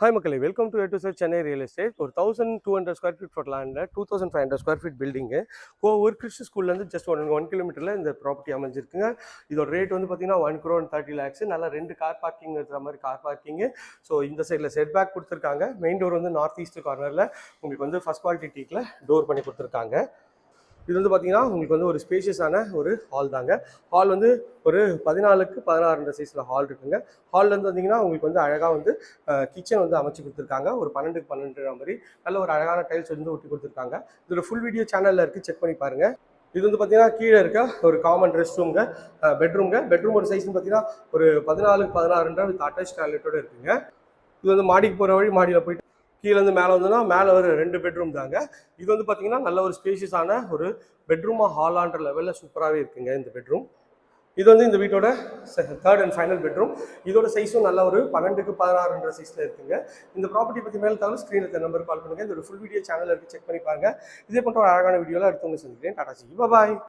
Hi மக்களே. Welcome to எட்டு sir Chennai real estate ஒரு thousand two hundred square feet for லேண்டில் two thousand five hundred square feet building ஒரு கிறிஸ்டி ஸ்கூல்லேருந்து ஜஸ்ட் ஒன் ஒன் கிலோமீட்டரில் இந்த ப்ராப்பர்ட்டி அமைஞ்சிருக்குங்க. இதோட ரேட் வந்து பார்த்தீங்கன்னா ஒன் க்ரோ தேர்ட்டி லேக்ஸ் நல்லா ரெண்டு கார் பார்க்கிங் இருக்கிற மாதிரி கார் பார்க்கிங்கு ஸோ இந்த சைடில் செட் பேக் கொடுத்துருக்காங்க. மெயின் டோர் வந்து நார்த் ஈஸ்ட் கார்னரில் உங்களுக்கு வந்து ஃபஸ்ட் குவாலிட்டி டீக்கில் டோர் பண்ணி கொடுத்துருக்காங்க. இது வந்து பார்த்தீங்கன்னா உங்களுக்கு வந்து ஒரு ஸ்பேஷியஸான ஒரு ஹால் தாங்க. ஹால் வந்து ஒரு பதினாலுக்கு பதினாறுன்ற சைஸில் ஹால் இருக்குங்க. ஹால்லேருந்து வந்தீங்கன்னா உங்களுக்கு வந்து அழகாக வந்து கிச்சன் வந்து அமைச்சு கொடுத்துருக்காங்க. ஒரு பன்னெண்டுக்கு பன்னெண்டுற மாதிரி நல்ல ஒரு அழகான டைல்ஸ் வந்து ஒட்டி கொடுத்துருக்காங்க. இதோட ஃபுல் வீடியோ சேனலில் இருக்குது செக் பண்ணி பாருங்கள் இது வந்து பார்த்தீங்கன்னா கீழே இருக்க ஒரு காமன் ரெஸ்ட் ரூம்ங்க பெட்ரூம்ங்க பெட்ரூம் ஒரு பார்த்தீங்கன்னா ஒரு பதினாலுக்கு பதினாறுன்ற வித் அட்டாச் டாய்லெட்டோட இருக்குங்க. இது வந்து மாடிக்கு போகிற வழி மாடியில் போயிட்டு கீழே இருந்து மேலே வந்துன்னா மேலே ஒரு ரெண்டு பெட்ரூம் தாங்க. இது வந்து பார்த்தீங்கன்னா நல்ல ஒரு ஸ்பேஷியஸான ஒரு பெட்ரூமாக ஹாலான்ற லெவலில் சூப்பராகவே இருக்குங்க இந்த பெட்ரூம் இது வந்து இந்த வீட்டோட தேர்ட் அண்ட் ஃபைனல் பெட்ரூம் இதோட சைஸும் நல்ல ஒரு பன்னெண்டுக்கு பதினாறுன்ற சைஸில் இருக்குங்க. இந்த ப்ராப்பர்ட்டி பற்றி மேலே தவிர ஸ்க்ரீனில் நம்பர் கால் பண்ணுங்கள் இதோட ஃபுல் வீடியோ சேனல் இருக்குது செக் பண்ணி பாருங்கள் இதே போன்ற ஒரு அழகான வீடியோவில் அடுத்தவங்க சந்திக்கிறேன். டாடா சி பாய்